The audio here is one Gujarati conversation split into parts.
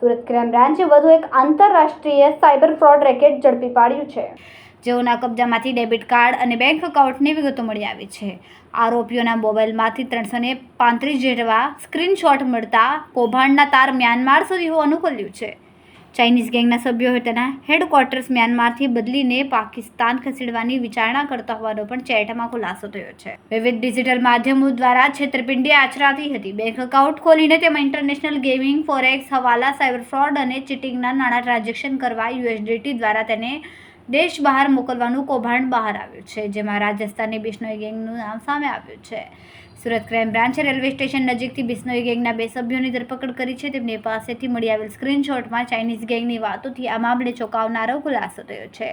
સુરત ક્રાઇમ બ્રાન્ચે વધુ એક આંતરરાષ્ટ્રીય સાયબર ફ્રોડ રેકેટ ઝડપી પાડ્યું છે. જેઓના કબજામાંથી ડેબિટ કાર્ડ અને બેંક એકાઉન્ટની વિગતો મળી આવી છે. આરોપીઓના મોબાઈલમાંથી ત્રણસો ને પાંત્રીસ જેટલા સ્ક્રીનશોટ મળતા કૌભાંડના તાર મ્યાનમાર સુધી હોવાનું ખોલ્યું છે. ચાઇનીઝ ગેંગના સભ્યો તેના હેડક્વાર્ટર્સ મ્યાનમારથી બદલીને પાકિસ્તાન ખસેડવાની વિચારણા કરતા હોવાનો પણ ચેટમાં ખુલાસો થયો છે. વિવિધ ડિજિટલ માધ્યમો દ્વારા છેતરપિંડી આચરાતી હતી. બેંક એકાઉન્ટ ખોલીને તેમાં international gaming, forex, hawala, cyber fraud અને ચીટિંગના નાણાં ટ્રાન્ઝેક્શન કરવા યુએસડીટી દ્વારા તેને દેશ બહાર મોકલવાનું કૌભાંડ બહાર આવ્યું છે, જેમાં રાજસ્થાનની બિશ્નોઈ ગેંગનું નામ સામે આવ્યું છે. સુરત ક્રાઇમ બ્રાન્ચે રેલવે સ્ટેશન નજીકથી બિશ્નોઈ ગેંગના બે સભ્યોની ધરપકડ કરી છે, તેમની પાસેથી મળી આવેલ સ્ક્રીનશોટમાં ચાઇનીઝ ગેંગની વાતોથી આ મામલે ચોંકાવનારો ખુલાસો થયો છે.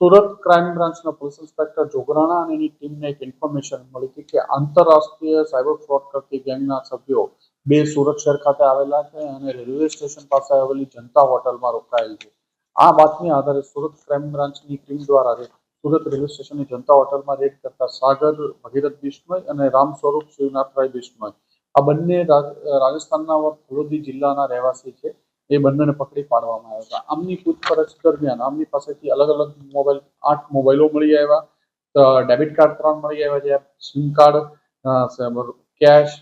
સુરત ક્રાઇમ બ્રાન્ચના પોલીસ ઇન્સ્પેક્ટર જોગરાણા અને એની ટીમને એક ઇન્ફોર્મેશન મળી હતી કે આંતરરાષ્ટ્રીય સાયબર ફ્રોડ કરતી ગેંગના સભ્યો બે સુરત શહેર ખાતે આવેલા છે અને રેલવે સ્ટેશન પાસે આવેલી જનતા હોટલમાં રોકાયેલ છે. આ બાતમી આધારે સુરત ક્રાઇમ બ્રાન્ચની ટીમ દ્વારા સુરત રેલવે સ્ટેશનની જનતા હોટલમાં રેડ કરતા સાગર, ભગીરથ બિશ્નોઈ અને રામ સ્વરૂપ શિવનાથભાઈ બિશ્નોઈ આ બંને રાજસ્થાનના ફલોદી જિલ્લાના રહેવાસી છે. એ બંનેને પકડી પાડવામાં આવ્યા હતા. આમની પૂછપરછ દરમિયાન આમની પાસેથી અલગ અલગ મોબાઈલ, આઠ મોબાઈલો મળી આવ્યા. ડેબિટ કાર્ડ ત્રણ મળી આવ્યા છે. સિમ કાર્ડ કેશ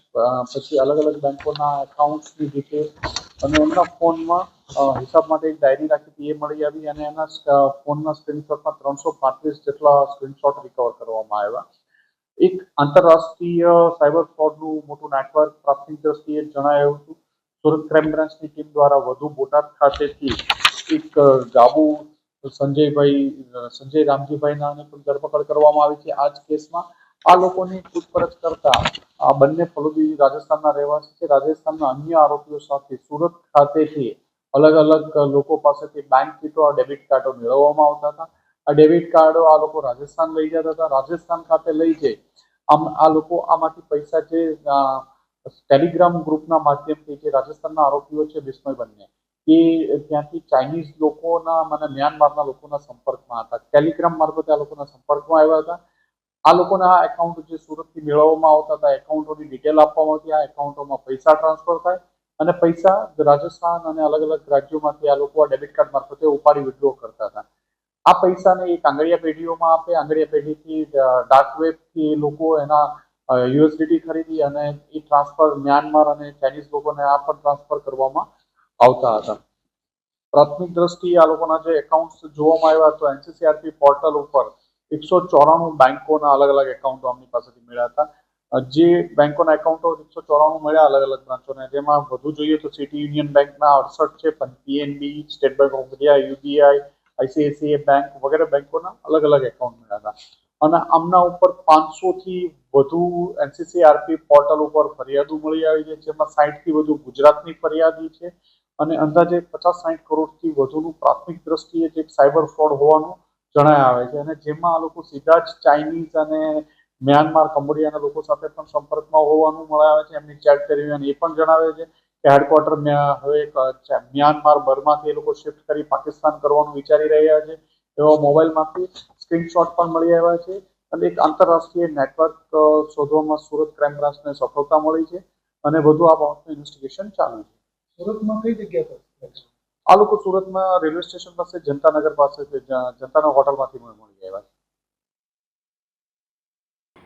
પછી અલગ અલગ બેંકોના એકાઉન્ટ્સની ડિટેલ અને એમના ફોનમાં હિસાબ માટે એક ડાયરી રાખી હતી, એ મળી આવી અને એના ફોનના સ્ક્રીનશોટમાં ત્રણસો પાંત્રીસ જેટલા સ્ક્રીનશોટ રિકવર કરવામાં આવ્યા. એક આંતરરાષ્ટ્રીય સાયબર ફ્રોડનું મોટું નેટવર્ક પ્રાથમિક દ્રષ્ટિએ જણાયું હતું. સુરત ક્રાઇમ બ્રાન્ચની ટીમ દ્વારા વધુ બોટાદ ખાતેથી એક ગાબુ સંજયભાઈ સંજય રામજીભાઈના પણ ધરપકડ કરવામાં આવી છે. આ જ કેસમાં આ લોકોની પૂછપરછ કરતા આ બંને ફલુદી રાજસ્થાનના રહેવાસી છે. રાજસ્થાનના અન્ય આરોપીઓ સાથે સુરત ખાતેથી અલગ અલગ લોકો પાસેથી બેંક કીટો ડેબિટ કાર્ડો મેળવવામાં આવતા હતા. આ ડેબિટ કાર્ડો આ લોકો રાજસ્થાન લઈ જતા હતા. રાજસ્થાન ખાતે લઈ જઈ આમ આ લોકો આમાંથી પૈસા જે ટેલિગ્રામ ગ્રુપના માધ્યમથી જે રાજસ્થાનના આરોપીઓ છે બિસ્મય બંને એ ત્યાંથી ચાઇનીઝ લોકોના મને મ્યાનમારના લોકોના સંપર્કમાં હતા. ટેલિગ્રામ મારફતે આ લોકોના સંપર્કમાં આવ્યા હતા. આ લોકોના એકાઉન્ટ જે સુરતથી મેળવવામાં આવતા હતા એકાઉન્ટોની ડિટેલ આપવામાં આવતી, આ એકાઉન્ટોમાં પૈસા ટ્રાન્સફર થાય. અને પૈસા રાજસ્થાન અને અલગ અલગ રાજ્યોમાંથી આ લોકો આ ડેબિટ કાર્ડ મારફતે ઉપાડી વિડ્રો કરતા હતા. આ પૈસાને એક આંગળીયા પેઢીઓમાં આપે, આંગળીયા પેઢીથી ડાર્ક વેબથી લોકો એના યુએસડીટી ખરીદી અને એ ટ્રાન્સફર મ્યાનમાર અને ચાઇનીઝ લોકોને આ પણ ટ્રાન્સફર કરવામાં આવતા હતા. પ્રાથમિક દ્રષ્ટિએ આ લોકોના જે એકાઉન્ટ્સ જોવામાં આવ્યા તો એનસીસીઆરપી પોર્ટલ ઉપર એકસો ચોરાણું બેંકોના અલગ અલગ એકાઉન્ટો અમની પાસેથી મળ્યા હતા. જે બેંકોના એકાઉન્ટો એકસો ચોરાણું મળ્યા અલગ અલગ બ્રાન્ચોને જેમાં વધુ જોઈએ તો સિટી યુનિયન બેંકના અડસઠ છે PNB State Bank of India UBI ICICI bank વગેરે બેંકોના અલગ અલગ એકાઉન્ટ મળ્યા હતા. અને આમના ઉપર પાંચસો થી વધુ એનસીસીઆરપી પોર્ટલ ઉપર ફરિયાદો મળી આવી છે, જેમાં સાઠથી વધુ ગુજરાતની ફરિયાદી છે અને અંદાજે પચાસ સાઠ કરોડથી વધુનું પ્રાથમિક દ્રષ્ટિએ જે સાયબર ફ્રોડ હોવાનું જણાય આવે છે. અને જેમાં આ લોકો સીધા જ ચાઇનીઝ અને મ્યાનમાર કંબોડિયાના લોકો સાથે પણ સંપર્કમાં હોવાનું મળે આવે છે એમની ચેટ કરી અને એ પણ જણાવે છે કે હેડક્વાર્ટર હવે મ્યાનમાર બર્માથી એ લોકો શિફ્ટ કરી પાકિસ્તાન કરવાનું વિચારી રહ્યા છે. એવા મોબાઈલમાંથી સ્ક્રીનશોટ પણ મળી આવ્યા છે અને એક આંતરરાષ્ટ્રીય નેટવર્ક શોધવામાં સુરત ક્રાઇમ બ્રાન્ચને સફળતા મળી છે અને વધુ આ બાબતનું ઇન્વેસ્ટિગેશન ચાલુ છે. સુરતમાં કઈ જગ્યા પર? આ લોકો સુરતમાં રેલવે સ્ટેશન પાસે જનતાનગર પાસે જનતાનગર હોટલમાંથી મળી આવ્યા છે.